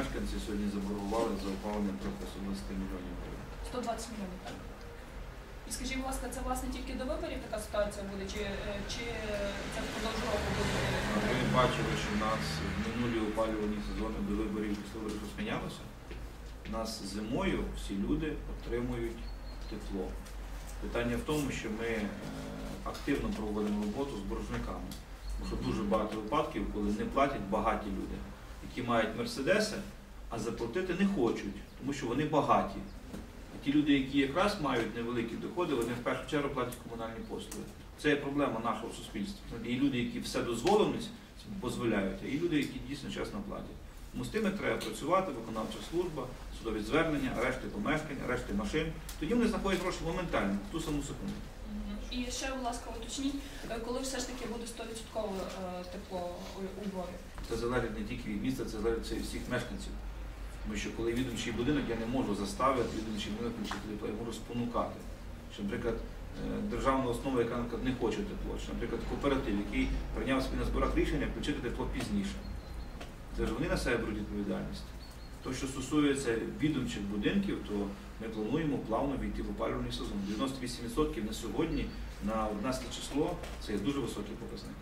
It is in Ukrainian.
мешканці сьогодні заборгували за опалення трохи 120 мільйонів гривень. 120 мільйонів, так? І скажіть, будь ласка, це власне тільки до виборів така ситуація буде, чи, е, чи це впродовж року буде? А Ви бачили, що в нас в минулі опалювані сезони до виборів щось? У нас зимою всі люди отримують тепло. Питання в тому, що ми е, активно проводимо роботу з боржниками. Що дуже багато випадків, коли не платять багаті люди, які мають мерседеси, а заплатити не хочуть, тому що вони багаті. А ті люди, які якраз мають невеликі доходи, вони в першу чергу платять комунальні послуги. Це є проблема нашого суспільства. Є люди, які все дозволеність дозволяють, є люди, які дійсно чесно платять. Тому з тими треба працювати, виконавча служба, судові звернення, арешти помешкань, арешти машин. Тоді вони знаходять гроші моментально, в ту саму секунду. І ще, будь ласка, уточніть, е, коли все ж таки буде 100% е, тепло у, Львові? Це залежить не тільки від міста, це залежить від всіх мешканців. Тому що коли відомчий будинок, я не можу заставити відомчий будинок включити тепло, я можу спонукати. Що, наприклад, е, державна основа, яка наприклад, не хоче тепло, що, наприклад, кооператив, який прийняв собі на зборах рішення включити тепло пізніше. Це ж вони на себе беруть відповідальність. То, що стосується відомчих будинків, то ми плануємо плавно війти в опалювальний сезон. 98% на сьогодні на 11 число це є дуже високий показник.